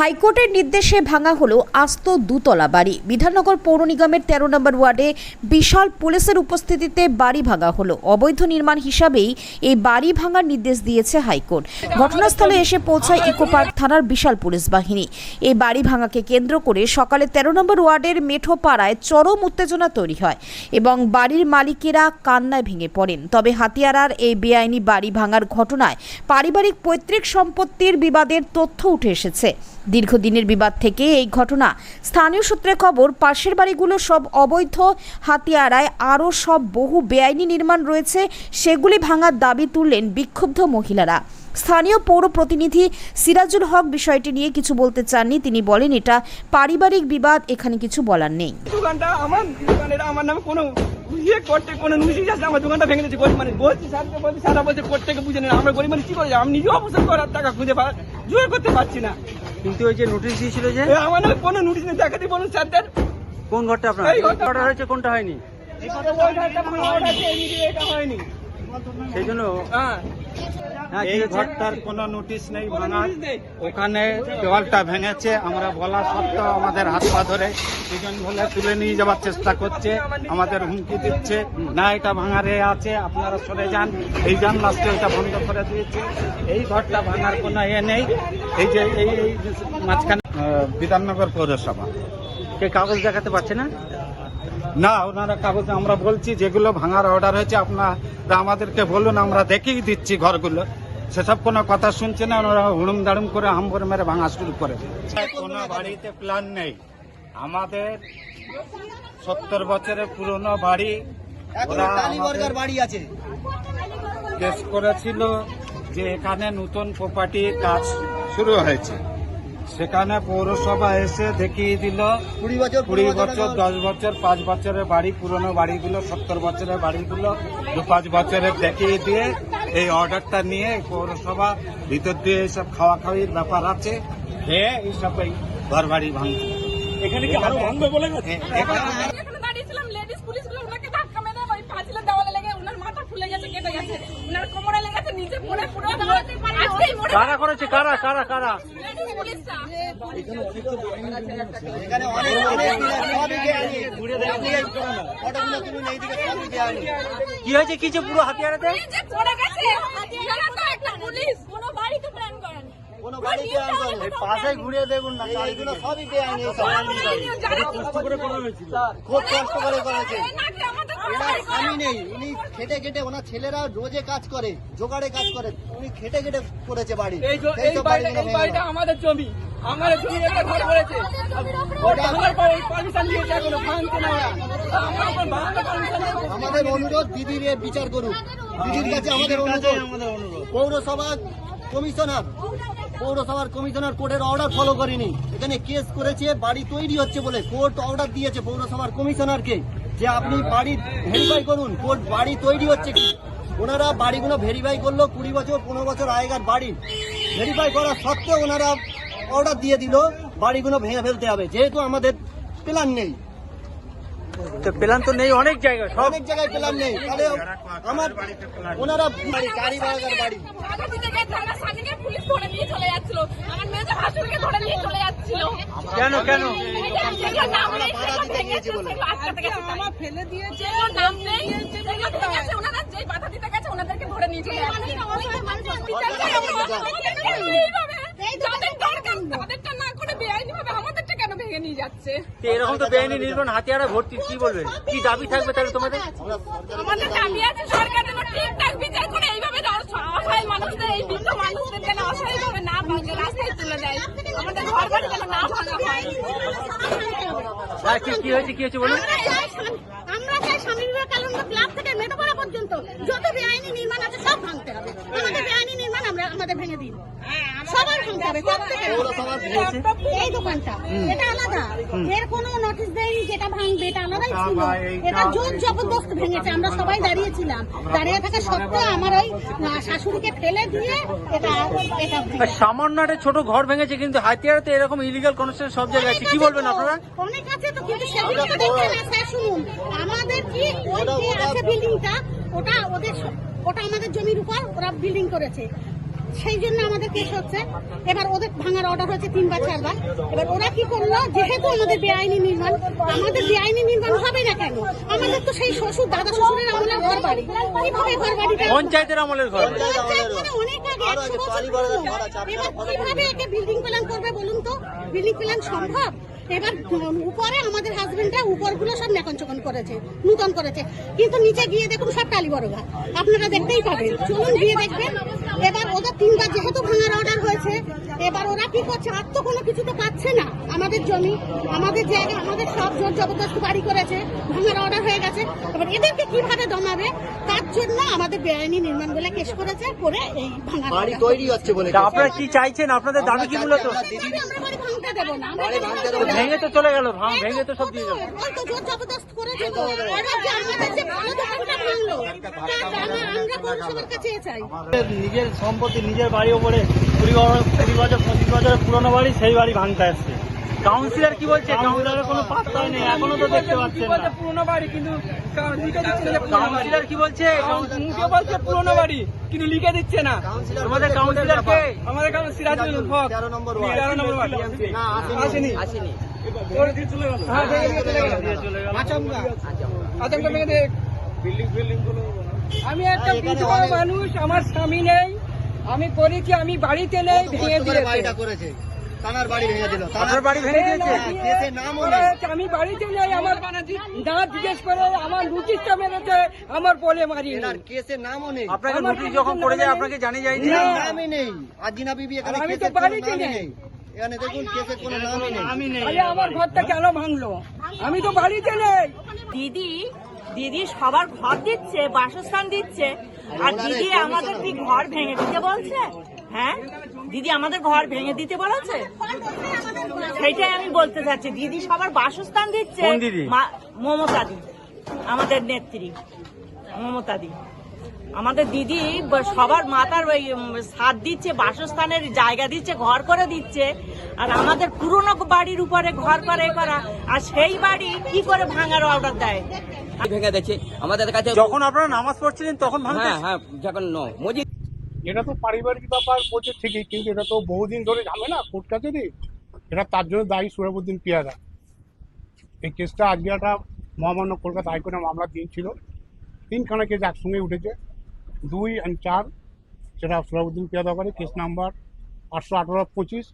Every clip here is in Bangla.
হাইকোর্টের নির্দেশে ভাঙা হলো আস্ত দুতলা বাড়ি। বিধাননগর পৌর নিগমের তেরো নম্বর ওয়ার্ডে বিশাল পুলিশের উপস্থিতিতে বাড়ি ভাঙা হলো। অবৈধ নির্মাণ হিসাবেই এই বাড়ি ভাঙার নির্দেশ দিয়েছে হাইকোর্ট। ঘটনাস্থলে এসে পৌঁছায় ইকোপার্ক থানার বিশাল পুলিশ বাহিনী। এই বাড়ি ভাঙাকে কেন্দ্র করে সকালে তেরো নম্বর ওয়ার্ডের মেঠো পাড়ায় চরম উত্তেজনা তৈরি হয় এবং বাড়ির মালিকেরা কান্নায় ভেঙে পড়েন। তবে হাতিয়ারার এই বেআইনি বাড়ি ভাঙার ঘটনায় পারিবারিক পৈতৃক সম্পত্তির বিবাদের তথ্য উঠে এসেছে। দীর্ঘদিনের বিবাদ থেকে এই ঘটনা। স্থানীয় সূত্রে খবর, পাশের বাড়িগুলো সব অবৈধ, হাতিয়ারায় আরও সব বহু বেআইনি নির্মাণ রয়েছে, সেগুলি ভাঙার দাবি তুললেন বিক্ষুব্ধ মহিলারা। স্থানীয় পৌর প্রতিনিধি সিরাজুল হক বিষয়টি নিয়ে কিছু বলতে চাননি। তিনি বলেন, এটা পারিবারিক বিবাদ, এখানে কিছু বলার নেই। আমার ইয়ে বুঝে আমরা গরিব কি করে আমি নিজেও অবসর করার টাকা খুঁজে জোর করতে পারছি না। কিন্তু ওই যে নোটিশ দিয়েছিল যে? আমার না কোনো নোটিশ নেই দেখাতে বলুন স্যারদের। কোন ঘরটা আপনার? ঘরটা। অর্ডার হয়েছে কোনটা হয়নি। সেই জন্য হ্যাঁ। এই ঘরটার কোনো নোটিশ নেই কোনো ভাঙা। ওখানে দেওয়ালটা ভেঙেছে আমরা বলা সত্ত্বেও আমাদের হাত পা ধরে দুজন বলে তুলে নিয়ে যাওয়ার চেষ্টা করছে আমাদের হুমকি দিচ্ছে। না এটা ভাঙারে আছে আপনারা সরে যান। এই যান লাস্টে ওইটা বন্ধ করে দিয়েছে। এই ঘরটা ভাঙার কোনো এ নেই। এই যে এই এই মাঝখানে বিধাননগর পৌরসভা। কে কাগজ দেখাতে পারছে না? না ওনারা কাগজে আমরা বলছি যেগুলো ভাঙার অর্ডার হয়েছে আপনারা আমাদেরকে বলুন আমরা দেখিয়ে দিচ্ছি ঘরগুলো। সেসব কোনো কথা শুনছে না ওনারা হুড়ুম দাড়ুম করে হাম্বর মেরে ভাঙা শুরু করে কোনো বাড়িতে প্ল্যান নেই। আমাদের সত্তর বছরের পুরনো বাড়ি ওরা বাড়ি আছে। কেস করেছিল যে এখানে নতুন প্রপার্টির কাজ শুরু হয়েছে। সেখানে পৌরসভা এসে দেখিয়ে দিল কুড়ি বছর কুড়ি বছর দশ বছর পাঁচ বছরের বাড়ি পুরনো বাড়িগুলো সত্তর বছরের বাড়িগুলো দু পাঁচ বছরের দেখিয়ে দিয়ে এই অর্ডারটা নিয়ে পৌরসভা ভিতর দিয়ে এইসব খাওয়া খাওয়ির ব্যাপার আছে খেয়ে এইসব এই ঘর বাড়ি ভাঙছে। এখানে কি আরও ভাঙবে বলে কারা করেছে? কারা কারা কারা? কি হয়েছে? কিছু পুরো হাতিয়ারাতে? পুলিশ কোনো বাড়ি তো প্ল্যান করেন। পাশে ঘুরে দেখুন না এইগুলো সবই বেআইনি সব। কষ্ট করে করা হয়েছিল? খুব কষ্ট করে করেছে স্বামী নেই উনি খেটে খেটে ওনার ছেলেরা রোজে কাজ করে জোগাড়ে কাজ করে উনি খেটে খেটে করেছে বাড়ি। এই যে- সেই এই সব বাড়িটা বাড়িগুলো এই ভেঙে বাড়িটা দাও। আমাদের জমি। একটা ঘর করেছে। পারমিশন দিয়েছে এখনও ভাঙছে না আমাদের অনুরোধ দিদির বিচার করুন। দিদির কাছে আমাদের অনুরোধ। পৌরসভা কমিশনার পৌরসভার কমিশনার কোর্টের অর্ডার ফলো করেনি। এখানে কেস করেছে, বাড়ি তৈরি হচ্ছে বলে কোর্ট অর্ডার দিয়েছে পৌরসভার কমিশনারকে যে আপনি বাড়ি ভেরিফাই করুন, কোর্ট বাড়ি তৈরি হচ্ছে কি? ওনারা বাড়িগুলো ভেরিফাই করল, কুড়ি বছর, পনেরো বছর আগেকার বাড়ি। ভেরিফাই করা সত্ত্বেও ওনারা অর্ডার দিয়ে দিল, বাড়িগুলো ভেঙে ফেলতে হবে। যেহেতু আমাদের প্ল্যান নেই। তো প্ল্যান তো নেই অনেক জায়গায় সব। অনেক জায়গায় পেলাম নেই তাহলে আমার ওনারা বাড়ি গাড়ি বাগার বাড়ি। বাধা দিতে গেছে আমার স্বামীকে পুলিশ ধরে নিয়ে চলে যাচ্ছিল আমার মেয়েকে ভাসুরকে ধরে নিয়ে চলে যাচ্ছিল কেন কেন নাম নেই, দিতে গেছে ওনারা বাধা দিতে ওনাদেরকে ধরে নিয়ে চলে যাচ্ছে। বিচার চাই আমরা। এইভাবে, যাদের দরকার, তাদেরটা না করে বেআইনিভাবে নিয়ে যাচ্ছে। এরকম তো বেআইনি নির্মাণ হাতিয়ারা ভর্তি কি বলবে কি দাবি থাকবে তাহলে তোমাদের? আমাদের দাবি আছে সরকার যেন ঠিকঠাক বিচার করে এইভাবে যারা অসহায় মানুষদের এই বৃদ্ধ মানুষদের যেন অসহায়ভাবে না ভাঙে রাস্তায় তুলে দেয়। আমাদের ঘর বাড়ি যেন না ভাঙা হয়। কি হয়েছে কি হয়েছে বলুন? আমরা চাই স্বামী- আমরা চাই স্বামী বিবেকানন্দ ক্লাব থেকে মেটোপাড়া পর্যন্ত যত বেআইনি নির্মাণ আছে সব ভাঙতে হবে। আমাদের বেআইনি নির্মাণ আমরা আমাদের ভেঙে দিন। সবার ভাঙতে হবে এই দোকানটা এটা আলাদা এর কোনো নোটিশ দেয়নি যেটা ভাঙবে এটা আলাদাই ছিল। এটা জোর জবরদস্ত ভেঙেছে। আমরা সবাই দাঁড়িয়েছিলাম। দাঁড়িয়ে থাকা সত্ত্বেও আমার ওই শাশুড়িকে ফেলে দিয়ে এটা এটা সামান্য একটা ছোট ঘর ভেঙেছে কিন্তু হাতিয়ারাতে এরকম ইলিগাল কনস্ট্রাকশন সব জায়গায় আছে। কি বলবেন আপনারা? অনেক আছে তো কিন্তু সেগুলো তো দেখতে না স্যার শুনুন। আমাদের কি ওই যে আছে বিল্ডিংটা ওটা ওদের ওটা আমাদের জমির উপর ওরা বিল্ডিং করেছে। সেই জন্য আমাদের কেস হচ্ছে। এবার ওদের ভাঙার অর্ডার হয়েছে তিনবার চারবার। এবার ওরা কি করল? যেহেতু আমাদের বেআইনি নির্মাণ আমাদের বেআইনি নির্মাণ হবে না কেন? আমাদের তো সেই শ্বশুর দাদা শ্বশুরের আমলের ঘর বাড়ি। কীভাবে ঘর বাড়িটা পঞ্চায়েতের আমলের ঘর মানে অনেক আগে, একশো বছর এবার কীভাবে একে বিল্ডিং প্ল্যান করবে বলুন তো? বিল্ডিং প্ল্যান সম্ভব? এবার উপরে আমাদের হাজবেন্ডরা উপরগুলো সব নেকন চকন করেছে নূতন করেছে। কিন্তু নিচে গিয়ে দেখুন সব টালি বড় আপনারা দেখতেই পাবেন। চলুন গিয়ে দেখবেন। এবার ওদের তিনবার যেহেতু ভাঙার অর্ডার হয়েছে এবার ওরা কি করছে? আর তো কোনো কিছু তো পাচ্ছে না। আমাদের জমি আমাদের জায়গা আমাদের সব জোর জবরদস্তি বাড়ি করেছে ভাঙার অর্ডার হয়ে গেছে। এবার এদেরকে কীভাবে দমাবে? তার জন্য আমাদের বেআইনি নির্মাণ বলে কেস করেছে করে এই ভাঙার বাড়ি তৈরি হচ্ছে বলে আপনারা কি চাইছেন? আপনাদের দাবি কি মূলত? দেবো না। ভেঙে তো চলে গেল ভাঙ ভেঙে তো সব দিয়ে গেল নিজের সম্পত্তি নিজের বাড়ির ওপরে কুড়ি বছর কুড়ি বছর পঁচিশ বছরের পুরনো বাড়ি সেই বাড়ি ভাঙতে আসছে। কাউন্সিলর কি বলছে কাউন্সিলরের কোনো পাত্তাই নেই এখনও তো দেখতে পাচ্ছেন না বলছে পুরোনো বাড়ি কিন্তু লিখে দিচ্ছে না যে কাউন্সিলর কি বলছে মুখে বলছে পুরোনো বাড়ি কিন্তু লিখে দিচ্ছে না কাউন্সিলর বলছে কাউন্সিলর কে আমাদের কাছে সিরাজুল হক তেরো নম্বর ওয়ার্ড। তেরো নম্বর ওয়ার্ড। না, আসেনি। আসেনি হ্যাঁ, দিয়ে চলে গেল। আচমকা। আচমকা ভেঙে দিয়ে- আমি একটা বিধবা মানুষ আমার স্বামী নেই আমি করেছি আমি বাড়িতে নেই ভেঙে দিয়েছে করেছে তানার বাড়ি ভেঙে দিল। আপনার বাড়ি ভেঙে দিয়েছে? হ্যাঁ, কেসের নামও নেই। আমি বাড়িতে নেই আমার দাঁত জিজ্ঞেস করে আমার নোটিশটা মেরেছে আমার বলে মারি এনার কেসের নামও নেই। আপনাকে নোটিশ যখন তো পড়ে যায় আপনাকে জানিয়ে যায় না। নামই নেই। আজিনা বিবি এখানে আমি তো বাড়িতে নেই। এখানে দেখুন কেসের কোনো নামই আমি নেই। আরে আমার ঘরটা কেন ভাঙলো? আমি তো বাড়িতে নেই দিদি দিদি সবার ঘর দিচ্ছে বাসস্থান দিচ্ছে। আর দিদি আমাদের কি ঘর ভেঙে দিতে বলছে? হ্যাঁ? দিদি আমাদের ঘর ভেঙে দিতে বলেছে? সেইটাই আমি বলতে চাচ্ছি। দিদি সবার বাসস্থান দিচ্ছে কোন দিদি? মা- মমতা দি আমাদের নেত্রী মমতা দি আমাদের দিদি সবার মাথার ওই ছাদ দিচ্ছে বাসস্থানের জায়গা দিচ্ছে ঘর করে দিচ্ছে। আর আমাদের পুরনো বাড়ির উপরে ঘর করে করা। আর সেই বাড়ি কি করে ভাঙার অর্ডার দেয়? ভেঙে দিচ্ছে আমাদের কাছে যখন আপনারা নামাজ পড়ছিলেন তখন ভাঙতে হ্যাঁ হ্যাঁ যখন ন- মসজিদ এটা তো পারিবারিক ব্যাপার বলছে ঠিকই, কিন্তু এটা তো বহুদিন ধরে ঝামেলা, কোর্ট কাছারি এটা তার জন্য দায়ী সুরাবুদ্দিন পিয়াদা এই কেসটা আজকে একটা মহামান্য কলকাতা হাইকোর্টে মামলা দিয়েছিল। তিনখানা কেস একসঙ্গে উঠেছে, দুই অ্যান্ড চার, সেটা সুরাবুদ্দিন পিয়াদা করে কেস নাম্বার আটশো আঠারো পঁচিশ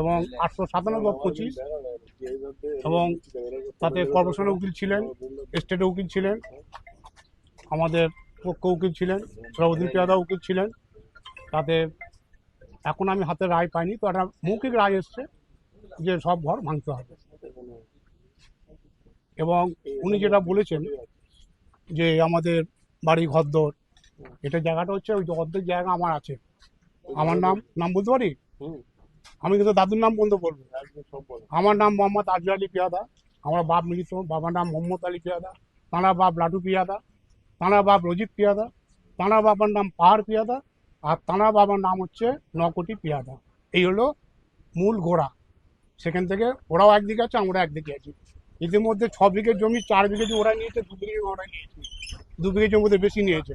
এবং আটশো সাতানব্বই পঁচিশ এবং তাতে কর্পোরেশনের উকিল ছিলেন, স্টেটের উকিল ছিলেন, আমাদের পক্ষ উকিল ছিলেন, সুরাবুদ্দিন পিয়াদা উকিল ছিলেন। তাতে এখন আমি হাতে রায় পাইনি, তো একটা মৌখিক রায় এসছে যে সব ঘর ভাঙতে হবে। এবং উনি যেটা বলেছেন যে আমাদের বাড়ি ঘরদোর, এটা জায়গাটা হচ্ছে ওই অর্ধেক জায়গা আমার আছে। আমার নাম নাম বলতে পারি? আমি কিন্তু দাদুর নাম বলতে বলব আমার নাম মোহাম্মদ আজর আলী পিয়াদা, আমার বাপ মৃত বাবার নাম মোহাম্মদ আলী পিয়াদা, তাঁর বাপ লাটু পিয়াদা, তাঁর বাপ রজিত পিয়াদা, তাঁর বাবার নাম পাহাড় পিয়াদা আর তাঁর বাবার নাম হচ্ছে নকটি পিয়াদা। এই হলো মূল ঘোড়া। সেখান থেকে ওরাও একদিকে আছে আমরা একদিকে আছি। ইতিমধ্যে ছ বিঘে জমি, চার বিঘে জমি ওরা নিয়েছে, দু বিঘে ওরা নিয়েছে। দু বিঘে জমিতে বেশি নিয়েছে।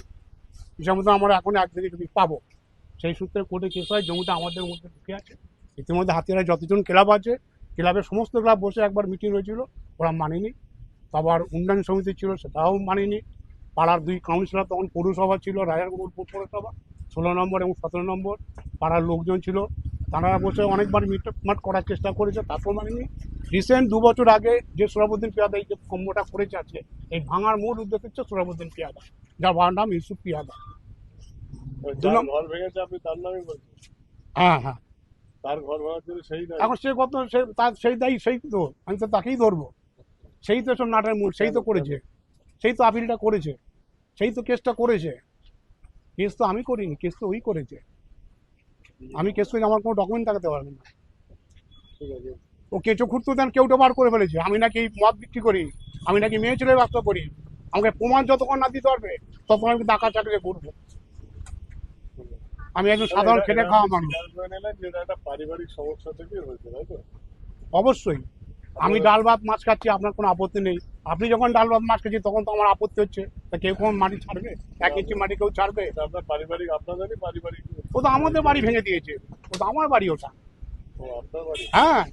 হিসাব মতো আমরা এখন এক বিঘে জমি পাবো। সেই সূত্রে কোর্টে কেস হয়, জমিটা আমাদের মধ্যে ঢুকে আছে। ইতিমধ্যে হাতিয়ারা যতজন ক্লাব আছে, ক্লাবের সমস্ত ক্লাব বসে একবার মিটিং হয়েছিল, ওরা মানেনি। আবার উন্নয়ন সমিতি ছিল, সেটাও মানেনি। পাড়ার দুই কাউন্সিলর তখন পৌরসভা ছিল রাজারপুর পৌরসভা। ষোলো নম্বর এবং সতেরো নম্বর পাড়ার লোকজন ছিল। তারা বসে অনেকবার মিটমাট করার চেষ্টা করেছে। তারপর মানেনি রিসেন্ট দু বছর আগে যে সুরাবুদ্দিন পিয়াদা এই যে কম্বটা করেছে আছে এই ভাঙার মূল উদ্দেশ্য হচ্ছে সুরাবুদ্দিন পিয়াদা। যার বাবার নাম ইউসুফ পিয়াদা। হ্যাঁ হ্যাঁ। তার ঘর সেই দায়ী। এখন সে কত সে তার সেই দায়ী সেই তো। আমি তো তাকেই ধরবো। সেই তো সব নাটের মূল সেই তো করেছে। সেই তো আপিলটা করেছে। সেই তো কেসটা করেছে। কেস তো আমি করিনি কেস তো ওই করেছে। আমি কেস করে আমার কোনো ডকুমেন্ট দেখাতে পারবে না। ও কেঁচো খুঁড়তে দেন কেউটা বার করে ফেলেছে। আমি নাকি মদ বিক্রি করি আমি নাকি মেয়ে ছেলে ব্যবসা করি। আমাকে প্রমাণ যতক্ষণ না দিতে পারবে ততক্ষণ আমি ডাকা চাকরি করব আমি একজন সাধারণ খেটে খাওয়া মানুষ। পারিবারিক সমস্যা থেকে হয়েছে তাই তো? অবশ্যই। আমি ডাল ভাত মাছ খাচ্ছি আপনার কোনো আপত্তি নেই। আপনি যখন ডাল ভাত মাছ খাচ্ছি তখন তো আমার আপত্তি হচ্ছে। তা কেউ কোন মাটি ছাড়বে? এক ইঞ্চি মাটি কেউ ছাড়বে? আপনার পারিবারিক আপনাদেরই পারিবারিক ও তো আমাদের বাড়ি ভেঙে দিয়েছে। ও তো আমার বাড়ি ওটা। হ্যাঁ।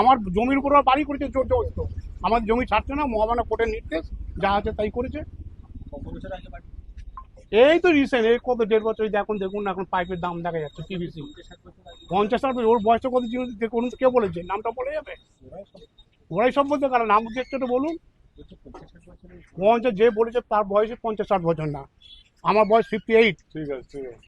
আমার জমির উপর বাড়ি করেছে জোর জবরদস্ত আমার জমি ছাড়ছে না মহামানা কোর্টের নির্দেশ যা আছে তাই করেছে। এই তো রিসেন্ট এই কত দেড় বছর এখন দেখুন না এখন পাইপের দাম দেখা যাচ্ছে পিভিসি পঞ্চাশ টাকা ওর বয়সটা কত দেখুন কে বলেছে নামটা বলে যাবে? ওরাই সম্বন্ধে কারণ নাম একটু বলুন। পঞ্চাশ, যে বলেছে তার বয়সে পঞ্চাশ ষাট বছর না। আমার বয়স ফিফটি এইট ঠিক আছে ঠিক আছে।